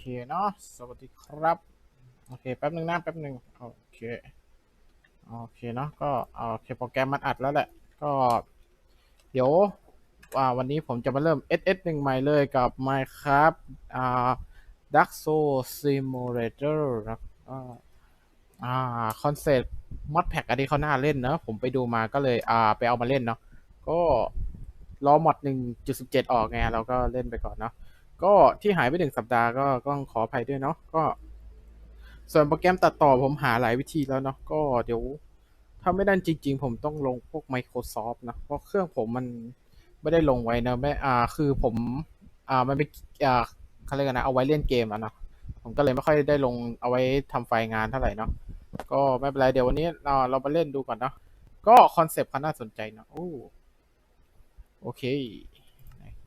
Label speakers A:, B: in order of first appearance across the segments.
A: เคเนาะ สวัสดีครับ โอเค แป๊บหนึ่งนะ แป๊บหนึ่งโอเค โอเคเนาะ ก็โอเคโปรแกรมมันอัดแล้วแหละ ก็ เดี๋ยวอ่าวันนี้ผมจะมาเริ่ม SS หนึ่งใหม่เลยกับ Minecraft อ่า Dark Soul Simulator นะอ่าอ่าคอนเซ็ปต์มอดแพ็กอันนี้เขาน่าเล่นเนอะผมไปดูมาก็เลยอ่าไปเอามาเล่นเนาะก็รอมอด1.17ออกไงเราก็เล่นไปก่อนเนาะ ก็ที่หายไปหนึ่งสัปดาห์ก็ก็ต้องขออภัยด้วยเนาะก็ ส่วนโปรแกรมตัดต่อผมหาหลายวิธีแล้วเนาะก็เดี๋ยว ถ้าไม่ได้จริง ๆ ผมต้องลงพวก Microsoft นะเพราะเครื่องผมมันไม่ได้ลงไว้นะไม่อ่าคือผม อ่ามันเป็นอ่าเขาเรียกกันนะเอาไว้เล่นเกมอะเนาะผมก็เลยไม่ค่อยได้ลงเอาไว้ทำไฟล์งานเท่าไหร่เนาะก็ไม่เป็นไรเดี๋ยววันนี้เราเรามาเล่นดูก่อนเนาะก็คอนเซปต์เขาน่าสนใจเนาะโอ้โอเค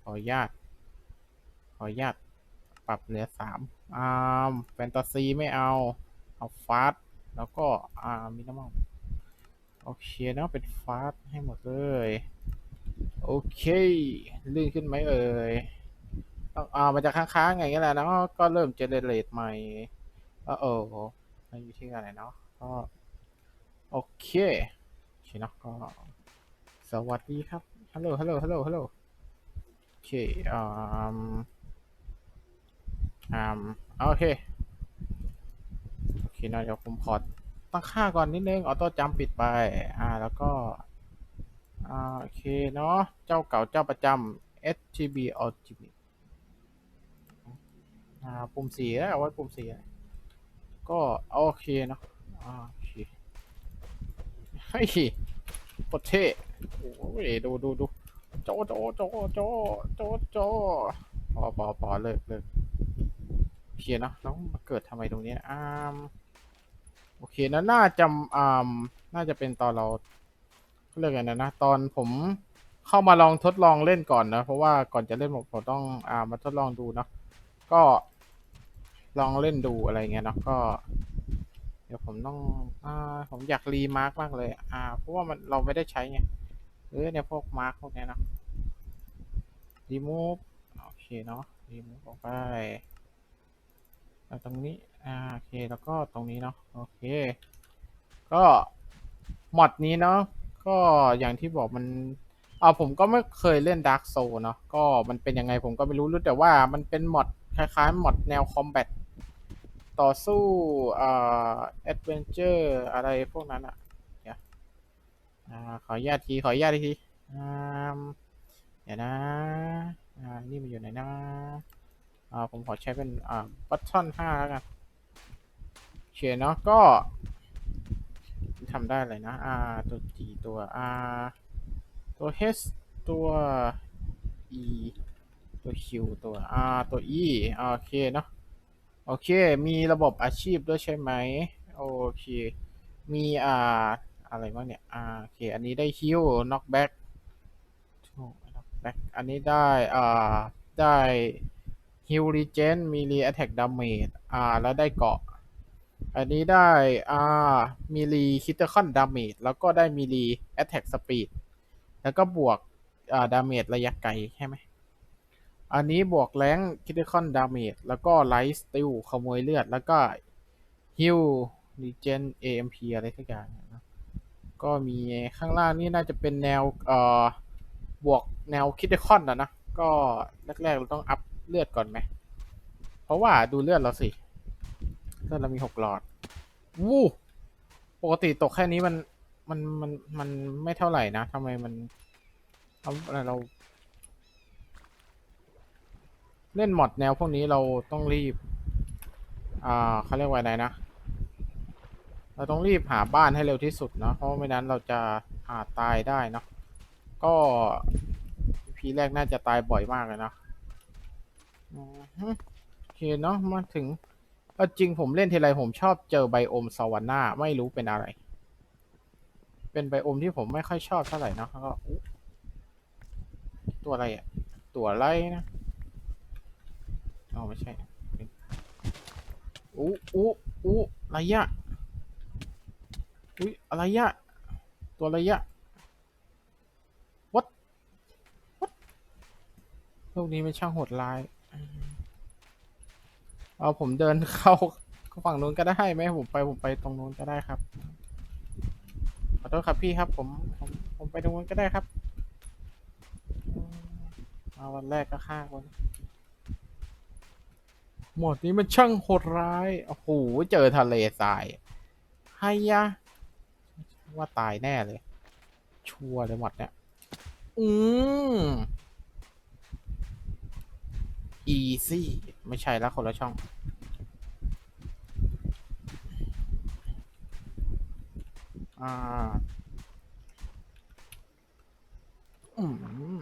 A: ขออนุญาต ออนุญาตปรับเหลือสามอ่าแฟนตาซีไม่เอาเอาฟาสแล้วก็อ่ามินิมอลโอเคเนาะเป็นฟาสต์ให้หมดเลย โอเคลื่นขึ้นไหมเอ่ยต้องอ่ามันจะค้างๆอย่างเงี้ยแหละเนาะก็เริ่มเจเนเรตใหม่เออเออมันอยู่ที่อะไรเนาะก็โอเคโอเคเนาะก็สวัสดีครับฮัลโหลฮัลโหลฮัลโหลฮัลโหลโอเคอ่า อ่าโอเคโอเคนาะเดี๋ยวผมขอตั้งค่าก่อนนิดนึงออโต้จัมปิดไปอ่าแล้วก็อ่าโอเคเนาะเจ้าเก่าเจ้าประจำ SGB Ultimate อ่าปุ่มสีแล้วเอาไว้ปุ่มสีก็โอเคเนาะโอเคเฮ้ยโคตรเท่โอ้ยดูดูดูโจโจโจโจโจโจพอพอพอเลิกเลิก เคเนาะแล้วมาเกิดทำไมตรงนี้อ่าโอเคนะน่าจะอ่าน่าจะเป็นตอนเราเขาเรียกไงนะนะตอนผมเข้ามาลองทดลองเล่นก่อนนะ เพราะว่าก่อนจะเล่นผมผมต้องอ่ามาทดลองดูเนาะก็ลองเล่นดูอะไรเงี้ยเนาะก็ เดี๋ยวผมต้องอ่าผมอยากรีมาร์กมากเลย อ่า เพราะว่ามันเราไม่ได้ใช้ไงเออเนี่ยพวกมาร์กพวกเนี้ยเนาะรีมูฟโอเคเนาะรีมูฟออกไป ตรงนี้อ่าโอเคแล้วก็ตรงนี้เนาะโอเค ก็มอดนี้เนาะก็อย่างที่บอกมันเอาผมก็ไม่เคยเล่น Dark Soul เนาะก็มันเป็นยังไงผมก็ไม่รู้รู้แต่ว่ามันเป็นมอดคล้ายๆมอดแนวคอมแบทต่อสู้อ่าแอดเวนเจอร์อะไรพวกนั้นอะเดี๋ยวอ่าขออนุญาตทีขออนุญาตทีอ่าเดี๋ยวนะอ่านี่มันอยู่ไหนนะ อ่าผมขอใช้เป็นอ่าบัตทอนห้าแล้วกันโอเคเนาะก็ทำได้เลยนะ R ตัว G ตัว R ตัว H ตัว E ตัว Q ตัว R ตัว E โอเคเนาะโอเค มีระบบอาชีพด้วยใช่ไหมโอเค มีอ่าอะไรวะเนี่ยอ่าโอเค อันนี้ได้ฮิว knock back knock back อันนี้ได้อ่าได้ ฮิวรีเจนมีรีแอตแทกดาเมจอ่าแล้วได้เกาะ อันนี้ได้อ่ามีรีคิตเตอร์คอนดาเมจแล้วก็ได้มีรีแอตแทกสปีดแล้วก็บวกอ่าดาเมจระยะไกลใช่ไหมอันนี้บวกแรงคิตเตอร์คอนดาเมจแล้วก็ไลท์สติลขโมยเลือด แล้วก็ฮิลรีเจน AMP อะไรสักอย่างนะก็มีข้างล่างนี่น่าจะเป็นแนวเอ่อบวกแนวคิตเตอร์คอนนะนะ ก็แรกๆเราต้องอัพ เลือดก่อนไหม เพราะว่าดูเลือดเราสิเลือดเรามีหกหลอด วู้ปกติตกแค่นี้มันมันมันมันไม่เท่าไหร่นะทำไมมันทำอะไรเรา เล่นหมดแนวพวกนี้เราต้องรีบ อ่าเขาเรียกว่าไรนะ เราต้องรีบหาบ้านให้เร็วที่สุดนะ เพราะไม่นั้นเราจะอาจตายได้เนะก็พีแรกน่าจะตายบ่อยมากเลยนะ โอเคเนาะมาถึงเอาจริงผมเล่นทีไรผมชอบเจอไบโอมซาวาน่าไม่รู้เป็นอะไร เป็นไบโอมที่ผมไม่ค่อยชอบเท่าไหร่เนอะแล้วก็อุ๊ตัวอะไรอะตัวอะไรนะอ๋อไม่ใช่อู้อู้อู้อะไรยะอุ้ยอะไรยะตัวอะไรยะ what what โลกนี้เป็นช่างโหดร้าย เอาผมเดินเข้าฝั่งนู้นก็ได้ไหมผมไปผมไปตรงนู้นก็ได้ครับขอโทษครับพี่ครับ ผมผมผมไปตรงนู้นก็ได้ครับอืมาวันแรกก็ฆ่าคนหมดนี้มันช่างโหดร้ายโอ้โหเจอทะเลทรายไฮยะว่าตายแน่เลย ชัวร์เลยหมดเนี่ยอืม easy ไม่ใช่ล้วคนละช่อง อ่า อืม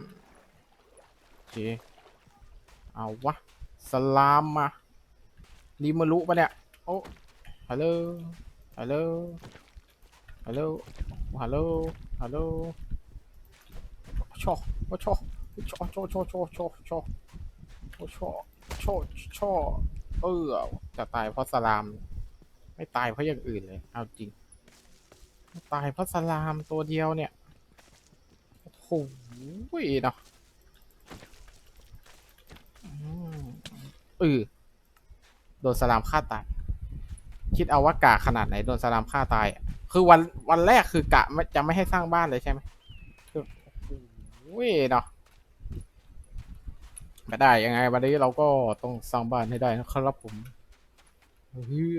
A: เคเอาวะ สลามมารีมารุปะเนี่ย โอ้ฮัลโหล ฮัลโหล ฮัลโหล ฮัลโหล ฮัลโหลชอชอชอชอชอชอชอชอชอ ชอชอชอเออจะตายเพราะสลาม ไม่ตายเพราะอย่างอื่นเลย เอาจริง ตายเพราะสลามตัวเดียวเนี่ย โอ้โหเนาะอืมเออโดนสลามฆ่าตาย คิดเอาว่ากะขนาดไหนโดนสลามฆ่าตาย คือวันวันแรกคือกะไม่จะไม่ให้สร้างบ้านเลยใช่ไหมคือโอ้โหเนาะ ไม่ได้ยังไง วันนี้เราก็ต้องสร้างบ้านให้ได้นะครับผมเฮ้ย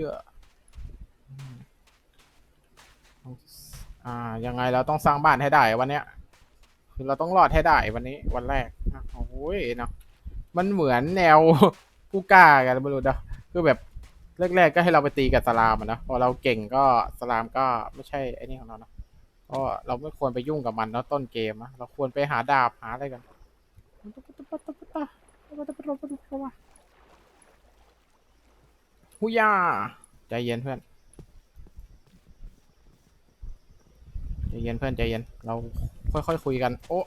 A: อ่า ยังไงเราต้องสร้างบ้านให้ได้วันเนี้ย คือเราต้องรอดให้ได้วันนี้วันแรกอะโอ้ยเนาะมันเหมือนแนวผู้กล้ากันไม่รู้เนะคือแบบแรกๆก็ให้เราไปตีกับสลามอะนะพอเราเก่งก็สลามก็ไม่ใช่ไอ้นี่ของเราเนาะก็เราไม่ควรไปยุ่งกับมันเนาะต้นเกมอะเราควรไปหาดาบหาอะไรกัน หุยาใจเย็นเพื่อน ใจเย็นเพื่อนใจเย็น เราค่อยๆคุยกัน โอ้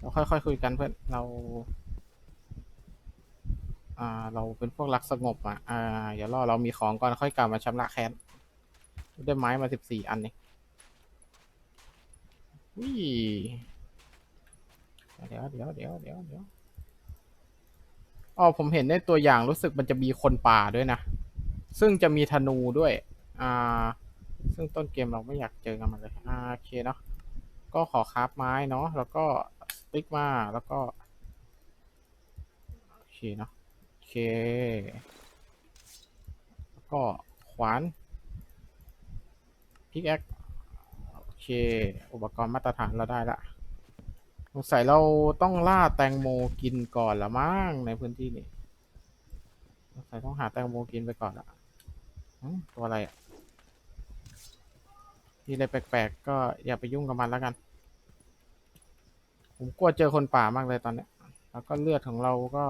A: เราค่อยๆคุยกันเพื่อน เรา อ่า เราเป็นพวกรักสงบอะ อ่าอย่ารอเรามีของก่อนค่อยกลับมาชำระแค้น ได้ไม้มาสิบสี่อันนี่วิเดี๋ยวเดี๋ยวเดี๋ยวเดี๋ยวเดี๋ยว อ๋อผมเห็นในตัวอย่างรู้สึกมันจะมีคนป่าด้วยนะ ซึ่งจะมีธนูด้วย อ่า ซึ่งต้นเกมเราไม่อยากเจอกันมันเลยอ่าโอเคเนาะก็ขอคราฟไม้เนาะแล้วก็สติ๊กมาแล้วก็โอเคเนาะโอเค แล้วก็ขวานพิกแอคโอเค อุปกรณ์มาตรฐานเราได้ละ งสัยเราต้องล่าแตงโมกินก่อนละมั้งในพื้นที่นี้สงสัยต้องหาแตงโมกินไปก่อนละตัวอะไรอะที่อะไรแปลกๆก็อย่าไปยุ่งกับมันแล้วกัน ผมกลัวเจอคนป่ามากเลยตอนเนี้ย แล้วก็เลือดของเราก็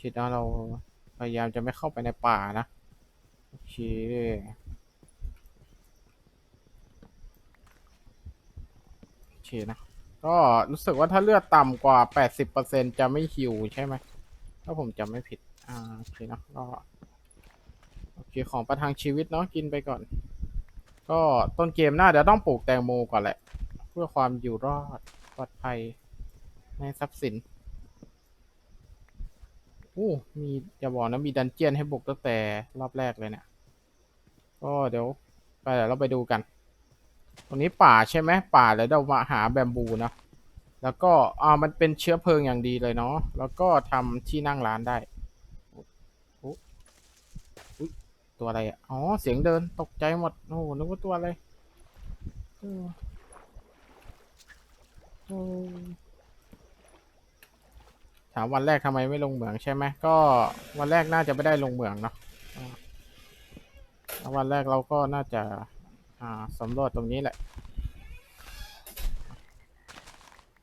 A: คิดว่าเราพยายามจะไม่เข้าไปในป่านะ โอเคโอเคนะ ก็รู้สึกว่าถ้าเลือดต่ำกว่า 80%จะไม่ฮิวใช่ไหมถ้าผมจำไม่ผิด อ่าโอเคนะก็โอเคของประทังชีวิตเนาะกินไปก่อน ก็ต้นเกมหน้าเดี๋ยวต้องปลูกแตงโมก่อนแหละ เพื่อความอยู่รอดปลอดภัยในทรัพย์สิน โอ้มีอย่าบอกนะมีดันเจียนให้บุกตั้งแต่รอบแรกเลยเนี่ยก็เดี๋ยวไปเดี๋ยวเราไปดูกัน ตรงนี้ป่าใช่ไหมป่าแล้วเรามาหาแบมบูนะแล้วก็อ่ามันเป็นเชื้อเพลิงอย่างดีเลยเนาะแล้วก็ทำที่นั่งร้านได้โอ้ตัวอะไรอะ อ๋อ เสียงเดินตกใจหมด โอ้โหนึกว่าตัวอะไรเออเออ ถามวันแรกทำไมไม่ลงเหมืองใช่ไหมก็วันแรกน่าจะไม่ได้ลงเหมืองเนาะอ่าแล้ววันแรกเราก็น่าจะอ่าสำรวจตรงนี้แหละ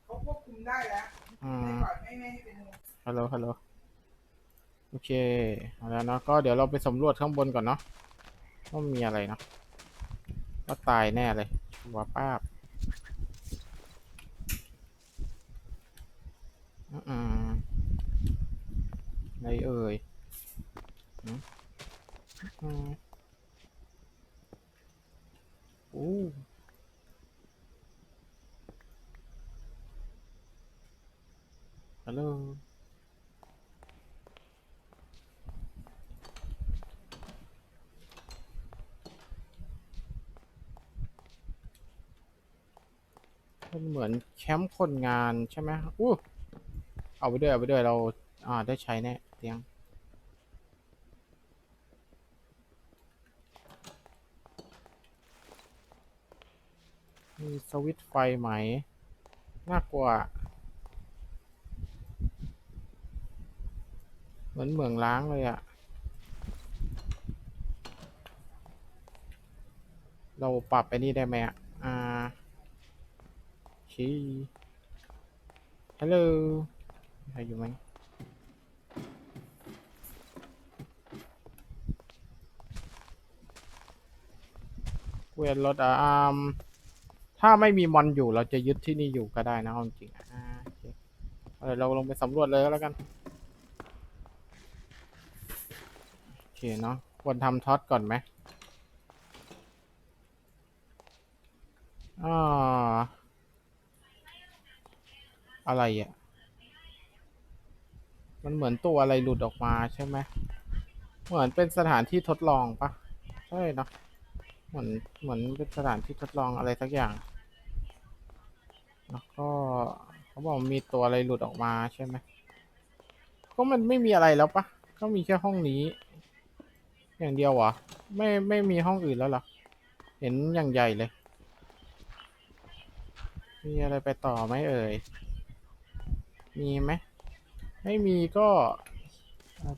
B: เขาควบคุมได้แล้ว
A: อื
B: ไม่
A: ม
B: ปล่อยไม่ไม่ให้เป็น
A: ฮัลโหลฮัลโหลโอเคเอาแล้วเนาะก็เดี๋ยวเราไปสำรวจข้างบนก่อนเนาะว่ามีอะไรเนาะก็ตายแน่เลยชัวร์ป้าบ อไหนเอ่ยโอ้ฮัลโหลมันเหมือนแคมป์คนงานใช่ไหมอู้ เอาไปด้วยเอาไปด้วยเราอ่าได้ใช้แน่เตียงมีสวิตไฟไหม น่ากลัว เหมือนเหมืองล้างเลยอะเราปรับไปนี่ได้ไหมอะอ่าชีฮัลโหล ใครอยู่ไหมเวียนรถอะอ่ามถ้าไม่มีมอนอยู่เราจะยึดที่นี่อยู่ก็ได้นะเอาจริงอ่าโอเคเดี๋ยวเราลงไปสำรวจเลยแล้วกัน โอเคเนาะควรทำท็อตก่อนไหมอ่าอะไรอะ มันเหมือนตัวอะไรหลุดออกมาใช่ไหมเหมือนเป็นสถานที่ทดลองปะใช่เนอะเหมือนเหมือนเป็นสถานที่ทดลองอะไรสักอย่าง แล้วก็เขาบอกมีตัวอะไรหลุดออกมาใช่ไหมก็มันไม่มีอะไรแล้วปะก็มีแค่ห้องนี้ อย่างเดียวเหรอไม่ไม่มีห้องอื่นแล้วหรอเห็นอย่างใหญ่เลย มีอะไรไปต่อไหมเอ่ยมีไหม ไม่มีก็เอ่อ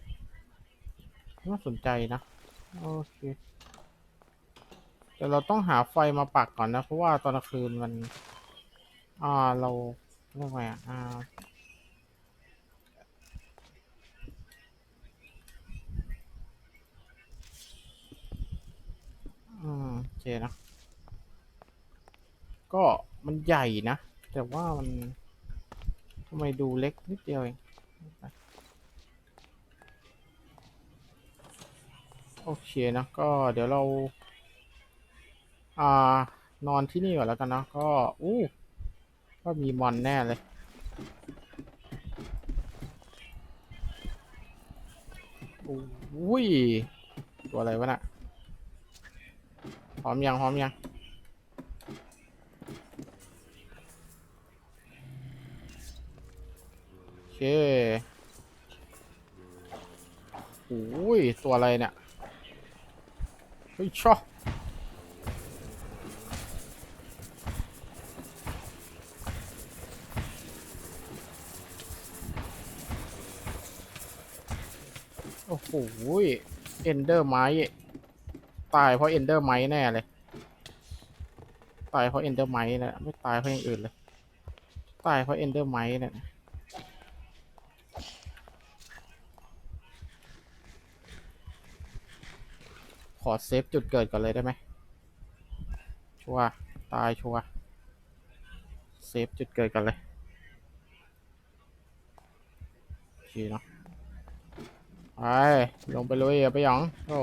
A: น่าสนใจนะ โอเค แต่เราต้องหาไฟมาปักก่อนนะ เพราะว่าตอนกลางคืนมัน อ่า เราเรียกว่าไงอะอ่าอืมโอเคนะ ก็มันใหญ่นะ แต่ว่ามันทำไมดูเล็กนิดเดียวเอง โอเคนะก็เดี๋ยวเรา อ่านอนที่นี่ก่อนแล้วกันนะก็อู้ก็มีมอนแน่เลยอุ้ยตัวอะไรวะน่ะพร้อมยังพร้อมยัง โอ เคโอ้ย ตัวอะไรเนี่ย เฮ้ยชอโอ้โหเอนเดอร์ไม้ตายเพราะเอนเดอร์ไม้แน่เลย ตายเพราะเอนเดอร์ไม้นะไม่ตายเพราะอย่างอื่นเลย ตายเพราะเอนเดอร์ไม้เนี่ย อเซฟจุดเกิดก่อนเลยได้ไหม ชัวร์ตายชัวร์เซฟจุดเกิดกันเลยโอเคเนาะไปลงไปเลยอย่าไปหยองโอ้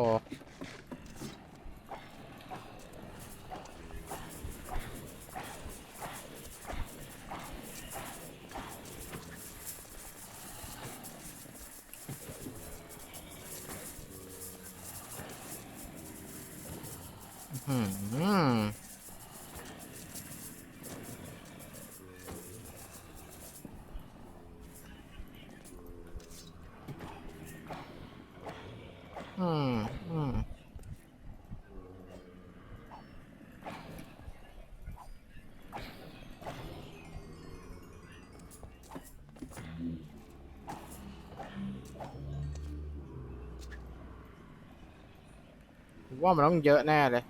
A: ผมว่ามันต้องเยอะแน่เลย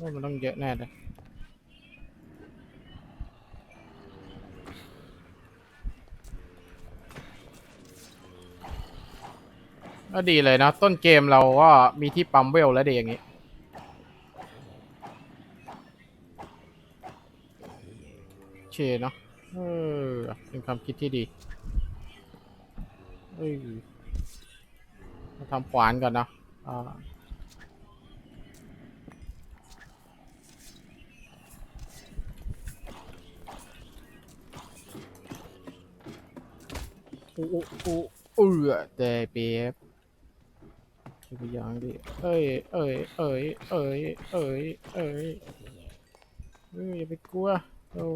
A: ว่ามันต้องเยอะแน่เลย ก็ดีเลยนะ ต้นเกมเราก็มีที่ปั๊มเวลแล้วดีอย่างนี้โอเคเนาะเออเป็นความคิดที่ดี อ้ยมาทำขวานก่อนนะอ่าโอ้โอ้โอ้เออแต่เปียบไปอย่างดิเอ้ยเอ้ยเอ้ยเอ้ยเอ้ยเอ้ยเอ้ยอย่าไปกลัวโอ้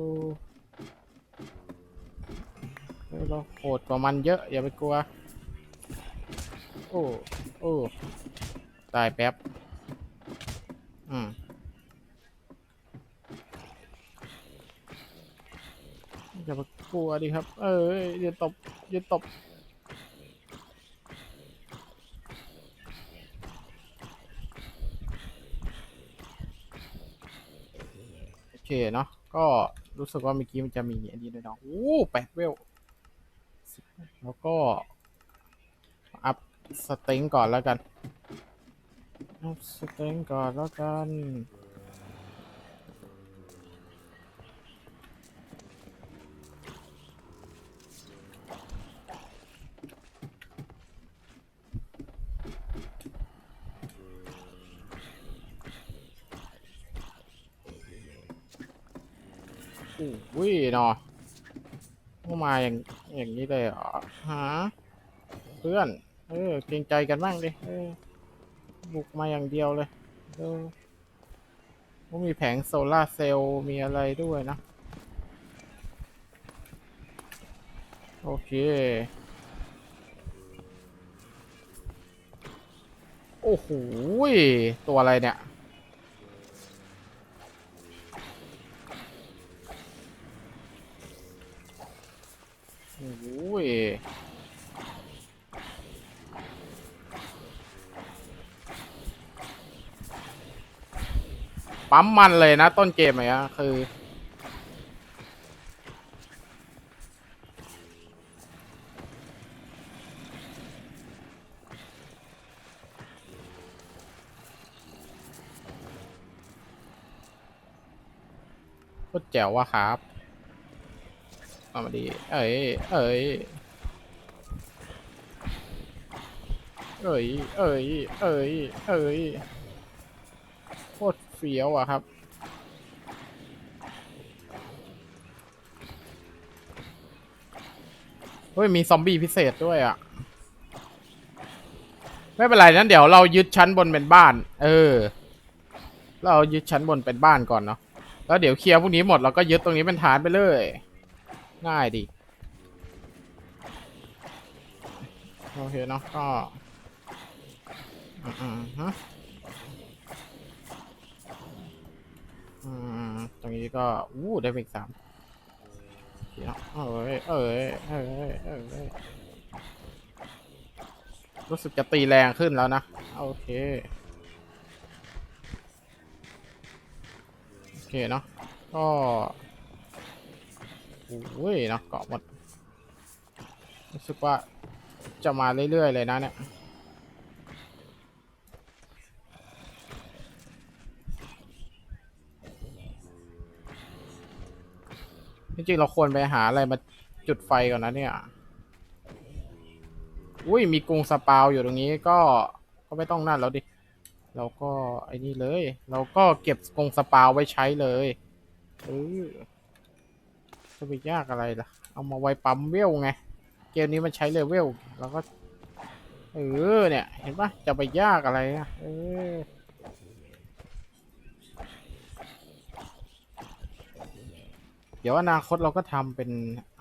A: เราโหดกว่ามันเยอะ อย่าไปกลัว โอ้ โอ้ ตายแป๊บ อืมอย่าไปกลัวดิครับ เอ้ยอย่าตบอย่าตบโอเคเนาะก็รู้สึกว่าเมื่อกี้มันจะมีอันนี้ด้วยเนาะโอ้แปดเวล แล้วก็ อัพสเต็งก่อนแล้วกัน อัพสเต็งก่อนแล้วกันอุ้ยเนาะเข้ามาอย่าง อย่างนี้เลยเหรอฮะเพื่อน เออเกรงใจกันบ้างดิเออบุกมาอย่างเดียวเลยเออก็มีแผงโซลาร์เซลล์มีอะไรด้วยนะ โอเค โอ้โหตัวอะไรเนี่ย โอ้ยปั๊มมันเลยนะต้นเกมอะคือ โคตรแจ๋วว่ะครับ เอามาดี เอ้ย เอ้ย เอ้ย เอ้ย เอ้ย เอ้ย โคตรเฟี้ยวอะครับ เฮ้ย มีซอมบี้พิเศษด้วยอะไม่เป็นไรนั้นเดี๋ยวเรายึดชั้นบนเป็นบ้าน เออ เรายึดชั้นบนเป็นบ้านก่อนเนาะ แล้วเดี๋ยวเคลียร์พวกนี้หมดเราก็ยึดตรงนี้เป็นฐานไปเลย ง่ายดี โอเคเนาะก็อืมฮะอืมตรงนี้ก็อู้ได้ไปอีกสามเคเนาะเอ้ยเอ้ยเอ้ยเอ้ยรู้สึกจะตีแรงขึ้นแล้วนะ โอเคโอเคเนาะก็ โอ้ยเนาะเกาะหมดรู้สึกว่าจะมาเรื่อยๆเลยนะเนี่ยจริงๆเราควรไปหาอะไรมาจุดไฟก่อนนะเนี่ย อุ้ยมีกรุงสปาวอยู่ตรงนี้ก็ก็ไม่ต้องนั่นแล้วดิ เราก็ไอ้นี่เลย เราก็เก็บกรงสปาวไว้ใช้เลยเออ จะไปยากอะไรล่ะ เอามาไว้ปั๊มเวลไง เกมนี้มันใช้เลเวลเราก็ เออเนี่ย เห็นปะจะไปยากอะไรอะเออเดี๋ยวอนาคตเราก็ทำเป็น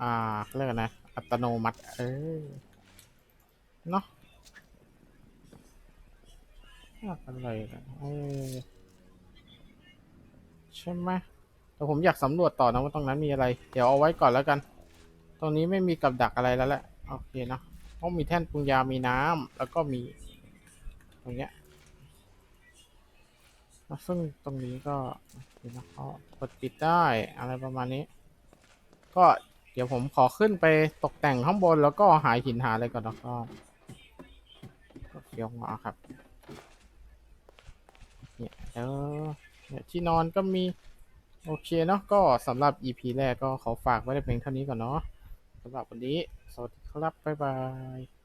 A: อ่าเรียกนะ อัตโนมัติ เออ เนาะยากอะไรกันเออใช่ไหม แต่ผมอยากสำรวจต่อนะว่าตรงนั้นมีอะไร เดี๋ยวเอาไว้ก่อนแล้วกัน ตรงนี้ไม่มีกับดักอะไรแล้วแหละ โอเคนะเพราะมีแท่นปรุงยา มีน้ำ แล้วก็มี ตรงเนี้ยแล้วซึ่งตรงนี้ก็เดี๋ยวนะเขากดปิดได้อะไรประมาณนี้ ก็เดี๋ยวผมขอขึ้นไปตกแต่งข้างบนแล้วก็หาหินหาอะไรก่อนแล้วก็ยวหัวครับ เนี่ยแล้วเนี่ยที่นอนก็มี โอเคเนาะก็สำหรับ EP แรกก็ขอฝากไว้ในเพียงเท่านี้ก่อนเนาะสำหรับวันนี้ สวัสดีครับ บ๊ายบาย